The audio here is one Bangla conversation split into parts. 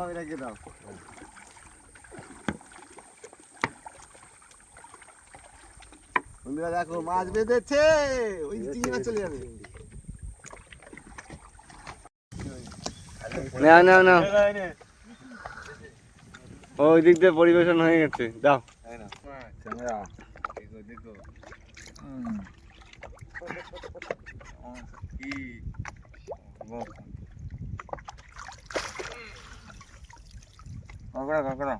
ভাবে রেখে দাও। বন্ধুরা দেখো মাছ বেঁধেছে। ওই চিংড়ি মাছ চলে যাবে। নাও নাও নাও। ওই দিক দিয়ে পরিবেশন হয়ে গেছে। দাও। দেখো দেখো কাঁকড়া কাঁকড়া।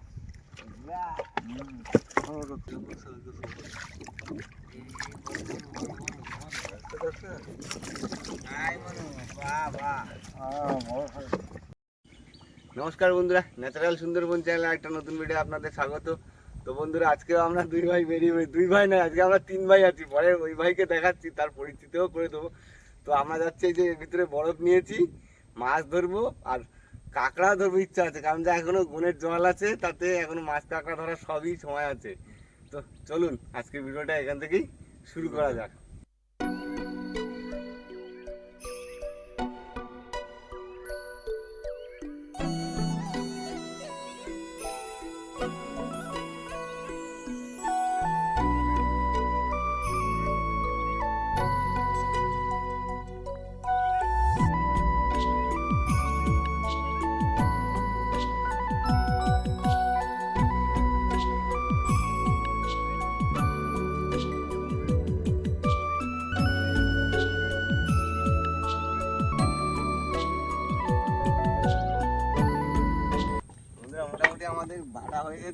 নমস্কার বন্ধুরা, ন্যাচারাল সুন্দরবন চ্যানেলে একটা নতুন ভিডিও আপনাদের স্বাগত। তো বন্ধুরা আজকে আমরা দুই ভাই বেরিয়ে দুই ভাই না আজকে আমরা তিন ভাই আছি। পরে ওই ভাইকে দেখাচ্ছি, তার পরিচিতিও করে দেবো। তো আমরা যাচ্ছি যে ভিতরে বরফ নিয়েছি, মাছ ধরবো আর কাঁকড়া ধরবো, ইচ্ছা আছে। কারণ যা এখনও গুণের জল আছে, তাতে এখনও মাছ কাঁকড়া ধরার সবই সময় আছে। তো চলুন, আজকের ভিডিওটা এখান থেকেই শুরু করা যাক।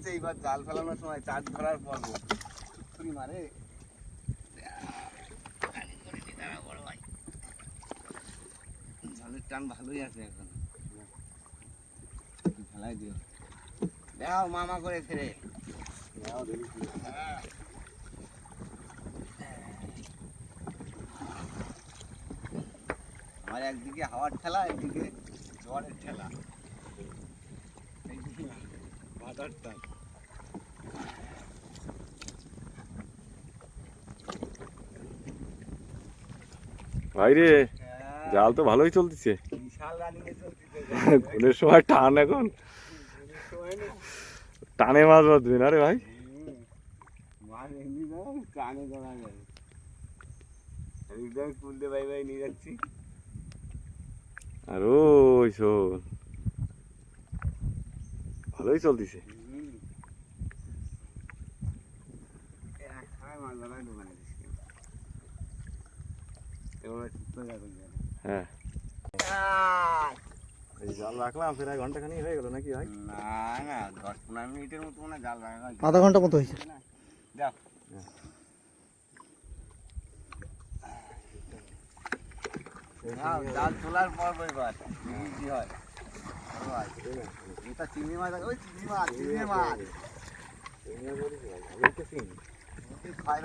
বাড়া হয়ে এবার জাল ফেলানোর সময় চার ধরার পর্ব ছুরি মারে। জলের টান ভালোই আছে এখন। ফেলাই দিও। দাও মামা করে ফেরে। আমার একদিকে হাওয়ার ঠেলা একদিকে জলের ঠেলা। টান ভাই রে হ্যাঁ, জাল তো ভালোই চলতেছে। কোনের সময় টান এখন। টানে মাছ বাঁধবে না রে ভাই। আর ওই ভালোই চলতেছে একখানে মাছ ধরার দোকানে দিচ্ছি এবার সুস্থ যাবে হ্যাঁ এই জাল রাখলাম ফের এক ঘণ্টা খানি হয়ে গেল নাকি ভাই না না দশ পনেরো মিনিটের মতো মনে হয় জাল রাখা হয়েছে। আধা ঘণ্টা মতো হয়েছে। জাল তোলার পর এবার কি হয়। এটা চিংড়ি মাছ ওই চিংড়ি মাছ চিংড়ি মাছ। খাই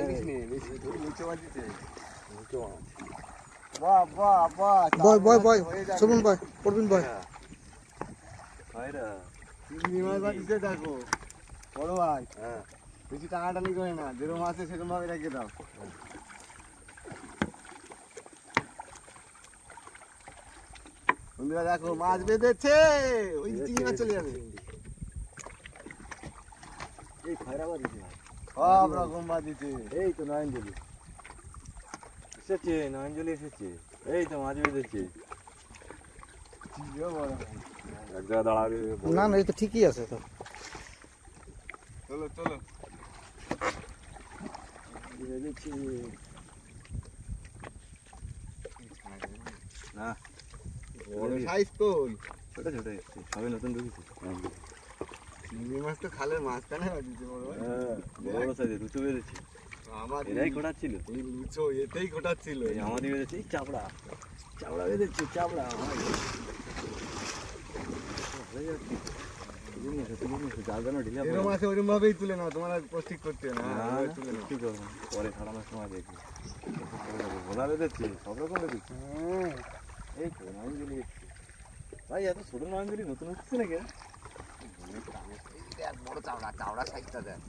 নে, নে। বাহ, বাহ, বাহ, বয় বয় বয়। বয় চিংড়ি মাছ দেখো বড় ভাই বেশি টানাটানি করে না যেরকম আছে সেরকম ভাবে রেখে দাও বন্ধুরা দেখো মাছ বেঁধেছে ওই চিংড়ি মাছ চলে যাবে সব রকম দিচ্ছে এই তো নয়নজলি এসেছে নয়নজলি এসেছে। এই তো মাছ বেঁধেছে। এক জায়গায় দাঁড়াবে না না এই তো ঠিকই আছে তো। চলো চলো। না। সাইজ কই ছোট ছোট সবে নতুন ঢুকেছে। চিংড়ি মাছ তো খালের মাঝখানে বড় হ্যাঁ সাইজে রুচু বেঁধেছে। আমার এরাই খোটা এই লুচো এতেই কোটাচ্ছিল এই আমাদের এই চাপড়া চাপড়া বেঁধেছে চাপড়া হয়ে হ্যাঁ? পরে ছাড়ানোর সময় দেখবি। ভোলা বেঁধেছে সব রকম বেঁধেছে। এই তো নয়নজলি ভাই এত ছোট নয়নজলি নতুন হচ্ছে নাকি? এই দেখ, বড় চাওড়া চাওড়া সাইজটা দেখ।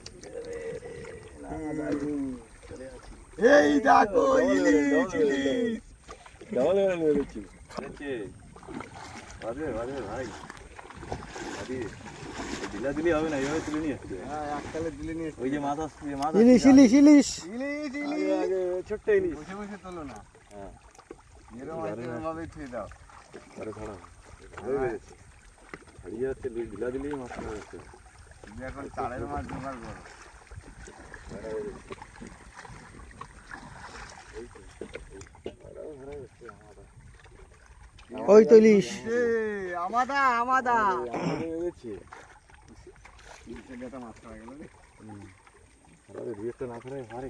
এই দেখো ইলিশ ইলিশ বাজবে ভাই। বাদি দিলা দিলি হবে না এইভাবে তুলে নিয়ে আসছে হ্যাঁ এককালে দিলে নিয়ে ওই যে মাছ আসছে মাছ ইলিশ ইলিশ ইলিশ। ইলিশ ছোট্ট ইলিশ। বসে বসে তোলো না। হ্যাঁ। এরকম ভাবে ছুঁয়ে দাও। ছাড়া ভালোই বেড়েছে হারিয়ে যাচ্ছে দিলা দিলেই মাছ পড়ে যাচ্ছে। তুমি এখন চালের মাছ জোগাড় করো ওই তো ইলিশ। আমাদা আমাদা। আমাদের বেড়েছে ইলিশের মাছ খাওয়া গেল রে। আমাদের দুই না খারাপ হারে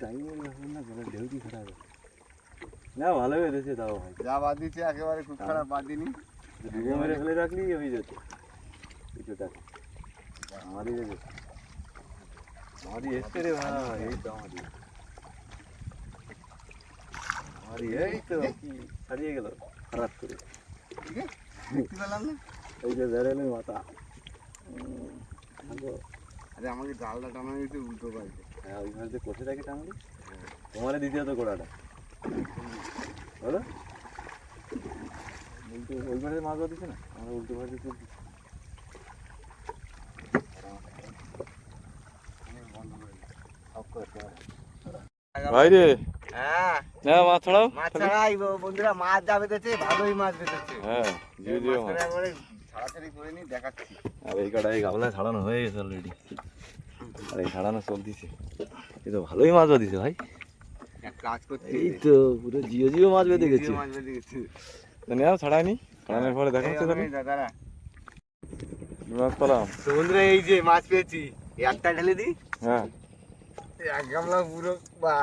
টাইম না ঢেউ খারাপ না ভালো বেড়েছে তাও। ভাই যা বাদ দিচ্ছে একেবারে খুব খারাপ বাদ দিনি ডুবো মেরে ফেলে রাখলি হয়ে যেত। কিছু টাকা আমারই যেত। আমারই এসছে রে ভাই এই তো আমারই। আমারই এই তো কি হারিয়ে গেল খারাপ করে। এই যে মাথা। আরে আমাকে জালটা টানা গেছে উল্টো পাইছে হ্যাঁ ওই কষে রাখি তাহলে তোমারে দিতে হতো গোড়াটা। বলো? উল্টো ওই ভাবে মাছ দিচ্ছে না? আমরা উল্টো ভাবে তুলছি ভাই রে। হ্যাঁ। হ্যাঁ মাছ ছড়াও। মাছ ছাড়াই বন্ধুরা মাছ যা বেঁধেছে ভালোই মাছ বেঁধেছে। হ্যাঁ জিও জিও মাছ। ছাড়াছাড়ি করে নি দেখাচ্ছি। আর এই কটা এই গাবলা ছাড়ানো হয়ে গেছে অলরেডি আর এই ছাড়ানো চলতিছে। এই তো ভালোই মাছ দিছে ভাই। কাজ করছি। এই তো পুরো জিও জিও মাছ বেঁধে গেছে। মাছ বেঁধে গেছে। নেও ছাড়াইনি ছাড়ানোর পরে দেখাচ্ছে তাহলে। দাদারা মাছ পালাম তো এই যে মাছ পেয়েছি একটা ঢেলে দিই? হ্যাঁ। এক গামলা পুরো বা।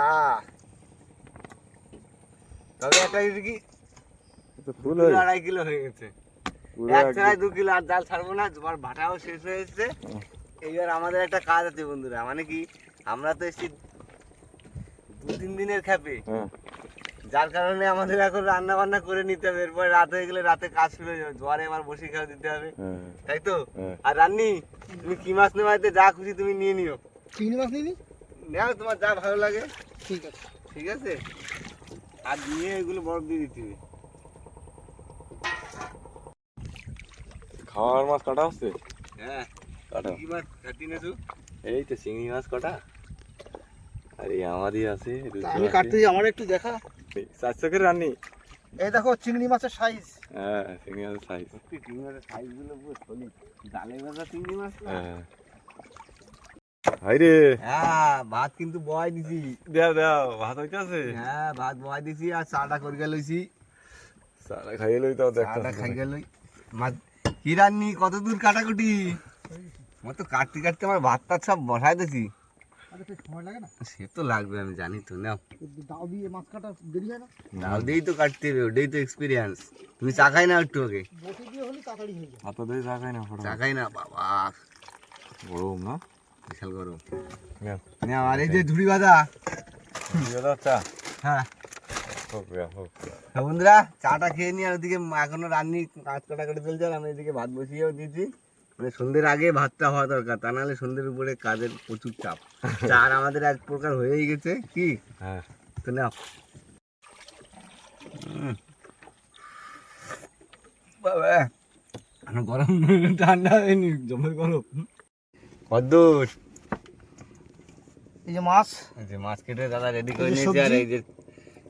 তবে একটা কি ফুল আড়াই কিলো হয়ে গেছে। এক ছাড়াই দু কিলো আর জাল ছাড়বো না তোমার ভাটাও শেষ হয়ে এসছে। এইবার আমাদের একটা কাজ আছে বন্ধুরা মানে কি আমরা তো এসছি দু তিন দিনের খ্যাপে। হ্যাঁ। যার কারণে আমাদের এখন রান্না বান্না করে নিতে হবে। এরপর রাত হয়ে গেলে রাতে কাজ শুরু হয়ে যাবে। জোয়ারে এবার বসে খাওয়া দিতে হবে। হ্যাঁ। তাই তো? হ্যাঁ। আর রান্নি তুমি কি মাছ নেওয়া যা খুশি তুমি নিয়ে নিও। চিংড়ি মাছ নিবি? নাও তোমার যা ভালো লাগে। ঠিক আছে। ঠিক আছে? আর দিয়ে এগুলো বরফ দিয়ে দিতে হবে। খাওয়ার মাছ কাটা হচ্ছে? হ্যাঁ। কাটা? কি মাছ? কাটি না তুই এই তো চিংড়ি মাছ কটা। আরে আমারই আছে। আমি আছে। কাটতে আমার একটু দেখা। চারশো করে রান্নি? এই দেখো চিংড়ি মাছের সাইজ হ্যাঁ চিংড়ি মাছের সাইজ চিংড়ি মাছের সাইজগুলো পুরো সলিড জালে ভাজা চিংড়ি মাছ না? হ্যাঁ। ভাই হ্যাঁ ভাত কিন্তু বয় দিছি। দেও দেও ভাত হ্যাঁ ভাত বয় দিছি আর চাটা করে গেলছি সারা খাইয়ে লই তো চাটা খাই মাছ কত দূর কাটাকুটি? আমার তো কাটতে কাটতে আমার ভাত টাত সব বসাই দিছি। সে তো লাগবে আমি জানি তো নাও। দাও দিয়ে মাছ কাটা দেরি হয় না? দাও দিয়েই তো কাটতে হবে ওটাই তো এক্সপিরিয়েন্স তুমি চাকাই না একটু ওকে বসে দিয়ে হলে তাড়াতাড়ি হয়ে যায়। হাত দিয়ে চা খাই না ফটো চাকাই না বাবা। গরম না? বিশাল গরম। নেও। না আর এই যে ঝুড়ি বাঁধা। দিয়ে দাও চা? হ্যাঁ। বন্ধুরা চাটা খেয়ে নিয়ে আর ওদিকে এখনও রান্নি কাজ কাটা করে চলছে আর আমি এদিকে ভাত বসিয়েও দিয়েছি। মানে সন্ধ্যের আগে ভাতটা হওয়া দরকার তা নাহলে সন্ধ্যের উপরে কাজের প্রচুর চাপ। চার আমাদের এক প্রকার হয়েই গেছে কি? হ্যাঁ। তো নাও। বাবা গরম ঠান্ডা হয়নি জমে গরম। কদ্দূর। এই যে মাছ। এই যে মাছ কেটে দাদা রেডি করে নিয়েছে আর সবজি। এই যে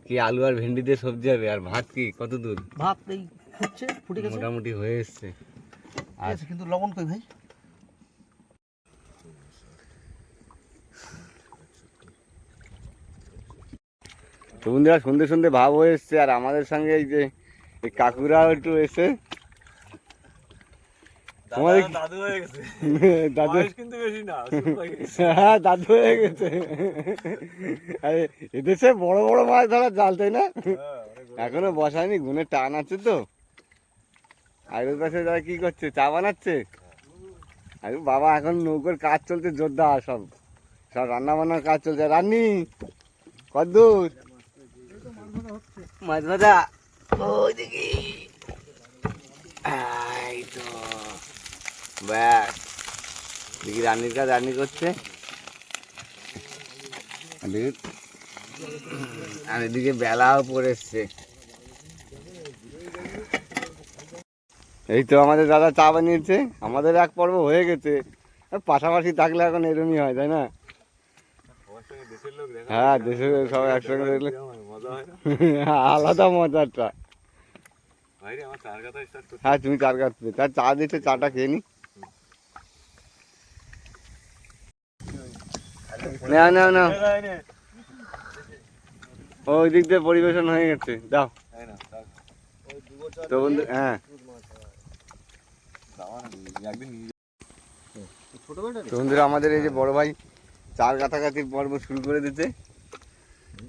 কি আলু আর ভেন্ডি দিয়ে সবজি হবে আর ভাত কি? কত দূর ভাত এই হচ্ছে ফুটে গেছে। মোটামুটি হয়ে এসছে। আছে, কিন্তু লবণ কই ভাই? তো বন্ধুরা সন্ধে সন্ধে ভাব হয়ে এসছে আর আমাদের সঙ্গে এই যে কাকুরাও একটু এসে। তোমাদের দাদু হয়ে গেছে। দাদু কিন্তু বেশি না হ্যাঁ দাদু হয়ে গেছে। আরে এদেশে বড় বড় মাছ ধরা জাল তাই না? এখনও বসায়নি গুনে টান আছে তো। আর ওর পাশে যারা কি করছে? চা বানাচ্ছে? আরে বাবা, এখন নৌকোর কাজ চলছে, জোরদার সব। সব রান্না বান্নার কাজ চলছে। রান্নি, কদ্দূর। মাছ ভাজা। ওই দেখি। এই দেখি রান্নির কাজ রান্নি করছে। আর এদিকে- বেলাও পড়ে এই তো আমাদের দাদা চা বানিয়েছে আমাদের এক পর্ব হয়ে গেছে। পাশাপাশি থাকলে এখন এরমই হয় তাই না? হ্যাঁ দেশের সব একসঙ্গে দেখলে না আলাদা মজাটা হ্যাঁ তুমি চার কাটবে তার চা দিচ্ছে চাটা খেয়ে নি। নাও নাও ওই দিক দিয়ে পরিবেশন হয়ে গেছে। না চার তো বন্ধু হ্যাঁ দাওয়া না একদিন নিয়ে ছোট বেটা তো বন্ধুরা আমাদের এই যে বড় ভাই চার কাছাকাছির পর্ব শুরু করে দিতে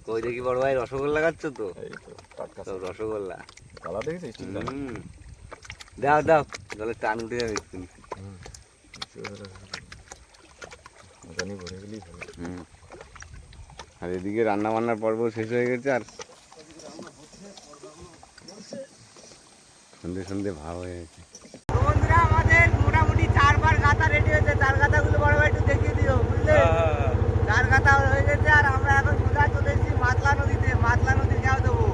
কই দেখি বড় ভাই রসগোল্লা খাচ্ছ তো? এই তো টাটকা রসগোল্লা। কালা দেখেছিস। দাও দাও জলে টান উঠে যাবে। আর এদিকে রান্না বান্নার পর্ব শেষ হয়ে গেছে আর সন্ধে সন্ধে ভাব হয়ে গেছে। চারবার গাতা রেডি হয়েছে তার গাতাগুলো বড় ভাই একটু দেখিয়ে দিও বুঝলে? তার গাতা হয়ে গেছে আর আমরা এখন সোজা চলে এসেছি মাতলা নদীতে মাতলা নদীর খেয়াও দেবো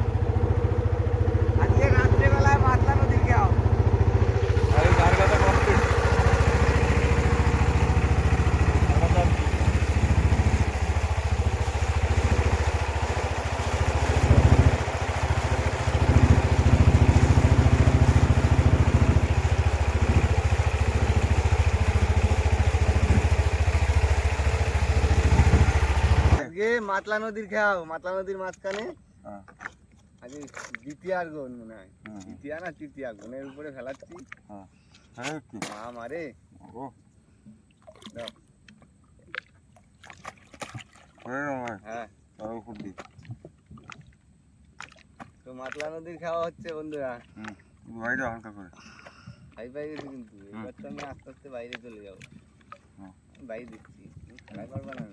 আজকে রাত্রেবেলায় মাতলা নদীর খেয়াও আরে চার কথা কমপ্লিট মাতলা নদীর মাতলা নদীর মাঝখানে। হ্যাঁ। দ্বিতীয়ার গুণ মনে হয়। দ্বিতীয়া না তৃতীয়া উপরে ফেলাচ্ছি। হ্যাঁ। মা মারে। হ্যাঁ তো মাতলা নদীর খাওয়া হচ্ছে বন্ধুরা। ভাইটা হালকা করে। হাই পাই গেছি কিন্তু। এবার তো আমি আস্তে আস্তে বাইরে চলে যাব। বাইরে দিচ্ছি। খেলা করবা না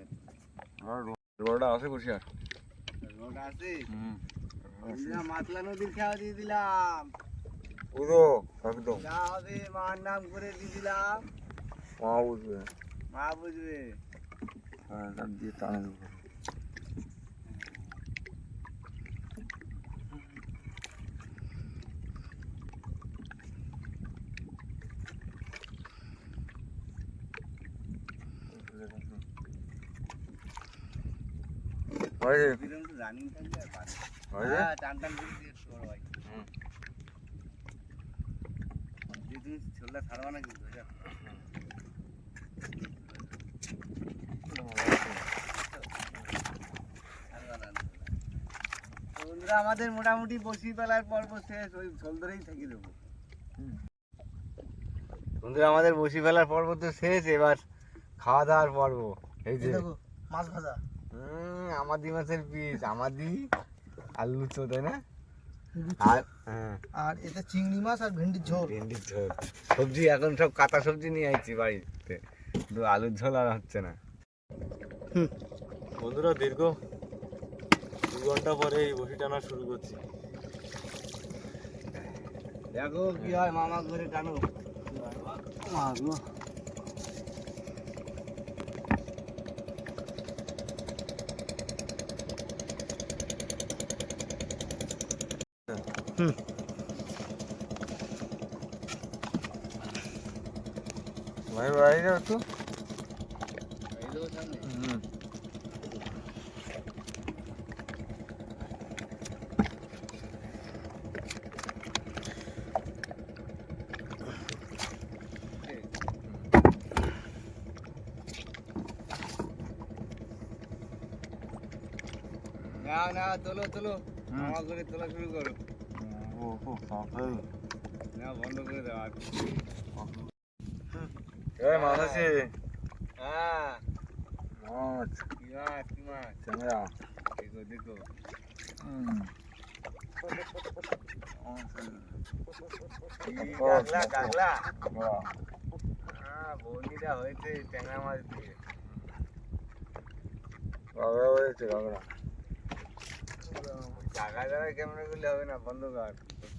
রোডটা আছে বসে রোডা রোড আছে? হুম। মাতলা নদীর খাওয়া দিয়ে দিলাম। পুরো একদম। যা হবে মার নাম করে দিয়ে দিলাম। মা বুঝবে। মা বুঝবে। হ্যাঁ দিয়ে টানে দেবো ভাই এরকম তো রানিং থাকবে আর পারবে না। ভাই হ্যাঁ টান টান করে দিয়ে একটু বড় ভাই হুম। দিয়ে তুমি ছোলা ছাড়বা না কিন্তু বুঝছ? ছাড়বা না, ছাড়বা না। তো বন্ধুরা আমাদের মোটামুটি বসি বেলার পর্ব শেষ ওই ধরেই থেকে দেবো। বন্ধুরা আমাদের বসি ফেলার পর্ব তো শেষ এবার খাওয়া দাওয়ার পর্ব। এই যে মাছ ভাজা। আমাদি মাছের পিস আমাদি আর লুচো তাই না? আর হ্যাঁ। আর এতে চিংড়ি মাছ আর ভেন্ডির ঝোল। ভেন্ডির ঝোল। সবজি এখন সব কাঁচা সবজি নিয়ে আইছি বাড়িতে। কিন্তু আলুর ঝোল আর হচ্ছে না। বন্ধুরা দীর্ঘ দু ঘণ্টা পরে এই বসি টানা শুরু করছি। দেখো কি হয় মামা করে টানো। ভাই ভাই একটু দেবো সামনে হুম। না না তোলো তোলো। মামা করে তোলা শুরু করো। বৌনিটা হয়েছে ট্যাংরা মাছ দিয়ে বাবা হয়েছে কাঁকড়া টাকা যারা ক্যামেরা করলে হবে না বন্ধ কর।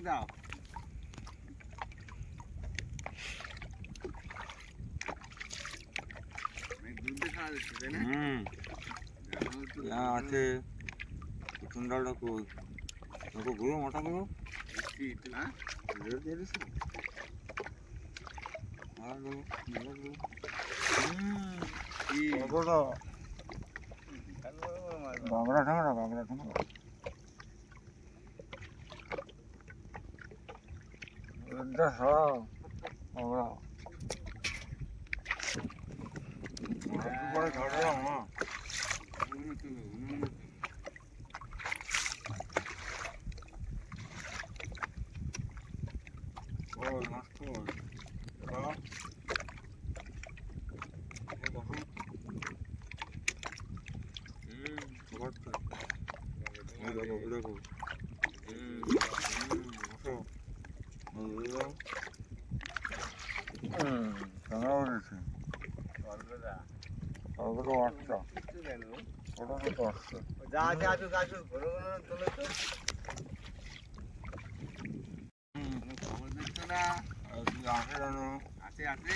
দাও অনেক দূর দিয়ে খাওয়া যাচ্ছে, তাই না? হুম দেখো একটু হ্যাঁ আছে কুচুন ডালটা কই দেখো গুলো মোটা দিয়ে দিছি আরগুলো গুলো গুলো কি? কতটা ভালো বড় বড় মাছ। বাংলা ঠাংরা বাংলা ঠাংরা এটা সব বাংলা পরে ধরে না ঘন তুলো, ঘন ঘন তুলো। ওই মাছ কই বাবা দেখো হুম বাচ্চা এই দেখো এই দেখো হুম হুম আসো এই দেখো হুম কেমন হয়েছে বলবেদা। বাচ্চা একটু ওটা তো বাচ্চা যা আছে আসুক আসুক ঘন তোলো তো। আছে আছে।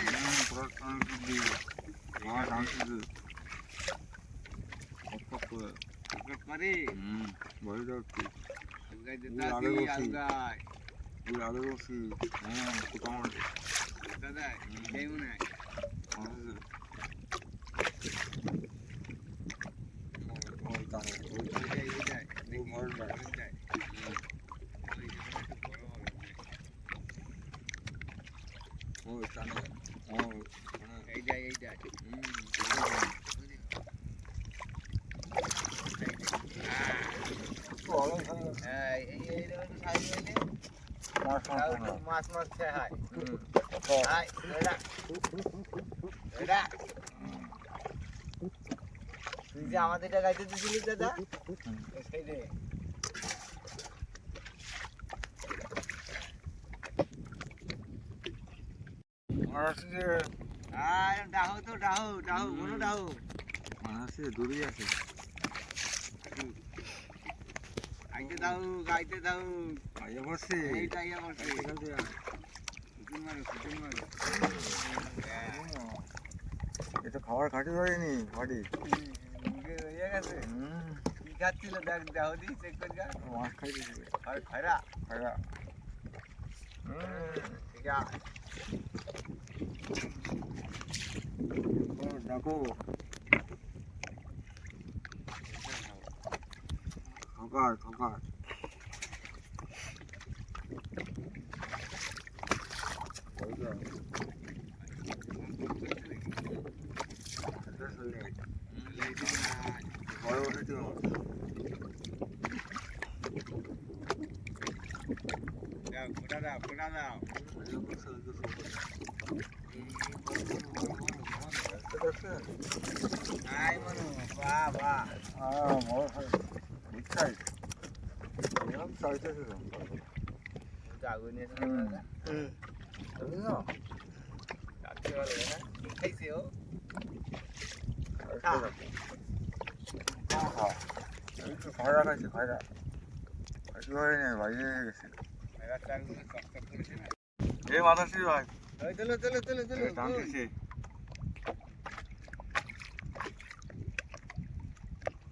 করে? হুম বাড়ি আলগাই দিতে। আলগাই যাই ওই মারটা এই যাই ওই যেখানে একটু বড় বড় ওই টানে ওই এই যাই এই যাই হুম হ্যাঁ এই এই রকম সাইজ হইলে মাছ তাও মাছ একটু মাছ মাছ খেয়ে হয় হুম হাই এটা এটা তুই যে আমাদের গাইতে দিছিলি দাদা। সেই রে আর ডাহো তো ডাহো ডাহো কোনো ডাহো। মাছ দূরে আছে। দাও গাইতে দাও। আইয়া বসে বসে এটা খাটি মুখে হয়ে গেছে? কি খাচ্ছিল? দেখ দাও দি চেক করে যা। মাছ খাই দিয়েছে আর খাইরা খাইয়া ঠিক আছে দেখো ঠকার ঠকার বড় উঠেছে দাও ফোটা দাও ফোটা দাও আই মনু বাহ বাহ হ্যাঁ বড় সাইজ বিগ সাইজ এরকম সাইজ আছে তো জাগো নিয়ে হুম। দাদা কাছে ভালো না? খাইছে পারিনি বাইরে গেছে এই মাথাসি ভাই। চলো চলো চলো চলো টানতেছে ওই যে ওই এ। মাছ কই বড় করতে হতো আর বড় এই জন্য টাইনি হুট করে বেলায় হুম, কি আছে আছে কি বাহ।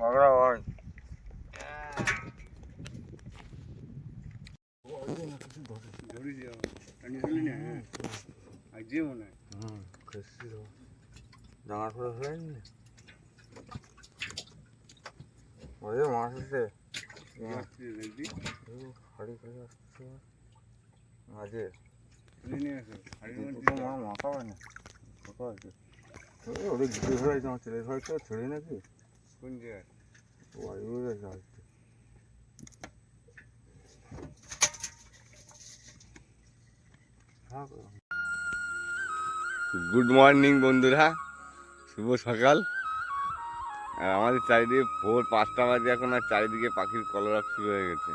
মনে হয় ওই যে মাছ আছে হাড়ি করে আসছে মাঝে মাথা হয় না ওদের ঘুরে আমার ছেলের হয়তো ছেড়ে নাকি কোন জায়গায়? বাড়ি হয়ে গুড মর্নিং বন্ধুরা শুভ সকাল। আর আমাদের চারিদিকে ভোর পাঁচটা বাজে এখন আর চারিদিকে পাখির কলরব শুরু হয়ে গেছে।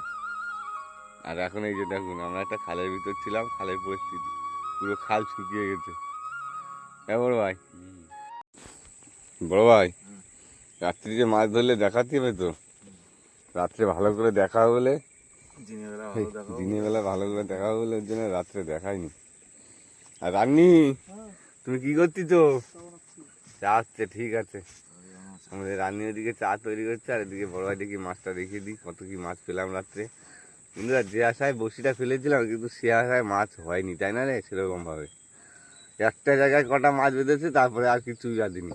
আর এখন এই যে দেখুন আমরা একটা খালের ভিতর ছিলাম খালের পরিস্থিতি। পুরো খাল শুকিয়ে গেছে। হ্যাঁ বড় ভাই? বড় ভাই? রাত্রি যে মাছ ধরলে দেখাতে হবে তো। রাত্রে ভালো করে দেখা বলে। দিনের বেলা ভালো করে দেখা বলে ওর জন্য রাত্রে দেখায়নি আর রান্নি তুমি কি করছি তো চা হচ্ছে ঠিক আছে। আমাদের রান্নি ওদিকে চা তৈরি করছে আর এদিকে বড় ভাই দেখি মাছটা দেখিয়ে দিই কত কি মাছ পেলাম রাত্রে। কিন্তু যে আশায় বসিটা ফেলেছিলাম কিন্তু সে আশায় মাছ হয়নি তাই না রে? সেরকম ভাবে একটা জায়গায় কটা মাছ বেঁধেছে তারপরে আর কিছু জানিনি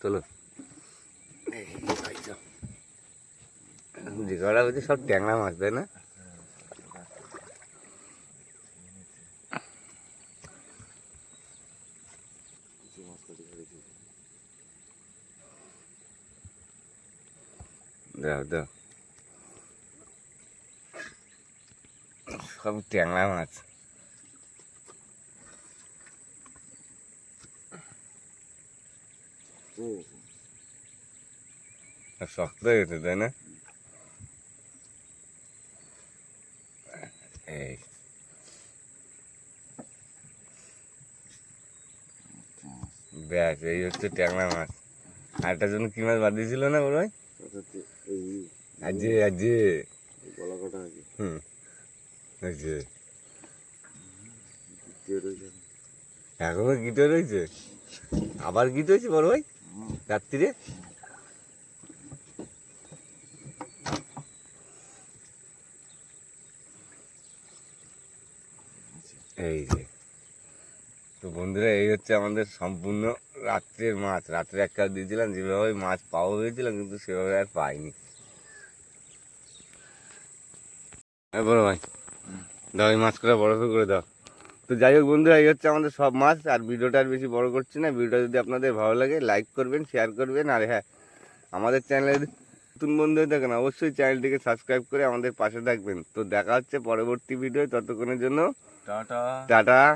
চলো যে কটা বলছে সব ট্যাংরা মাছ তাই না দাও দাও সব ট্যাংরা মাছ শক্ত হয়ে গেছে তাই না এই ব্যাস এই হচ্ছে ট্যাংরা মাছ আর একটা জন্য কি মাছ বাদ দিয়েছিল না বড় ভাই আজে আজে গলা কাটা নাকি হুম আজে এখনও গিটে রয়েছে আবার গিট হয়েছে বড় ভাই রাত্রিরে এই যে। তো বন্ধুরা, এই হচ্ছে আমাদের সম্পূর্ণ রাত্রের মাছ। রাত্রে এক একটা দিয়েছিলাম, যেভাবে মাছ পাওয়া হয়েছিলাম কিন্তু সেভাবে আর পাইনি। বড় ভাই, দাও এই মাছ করে বড় করে দাও। তো যাই হোক বন্ধুরা, এই হচ্ছে আমাদের সব মাছ, আর ভিডিওটা আর বেশি বড় করছি না। ভিডিওটা যদি আপনাদের ভালো লাগে লাইক করবেন শেয়ার করবেন, আর হ্যাঁ আমাদের চ্যানেলে নতুন বন্ধু হয়ে থাকেন, অবশ্যই চ্যানেলটিকে সাবস্ক্রাইব করে আমাদের পাশে থাকবেন। তো দেখা হচ্ছে পরবর্তী ভিডিও ততক্ষণের জন্য ટાટા ટાટા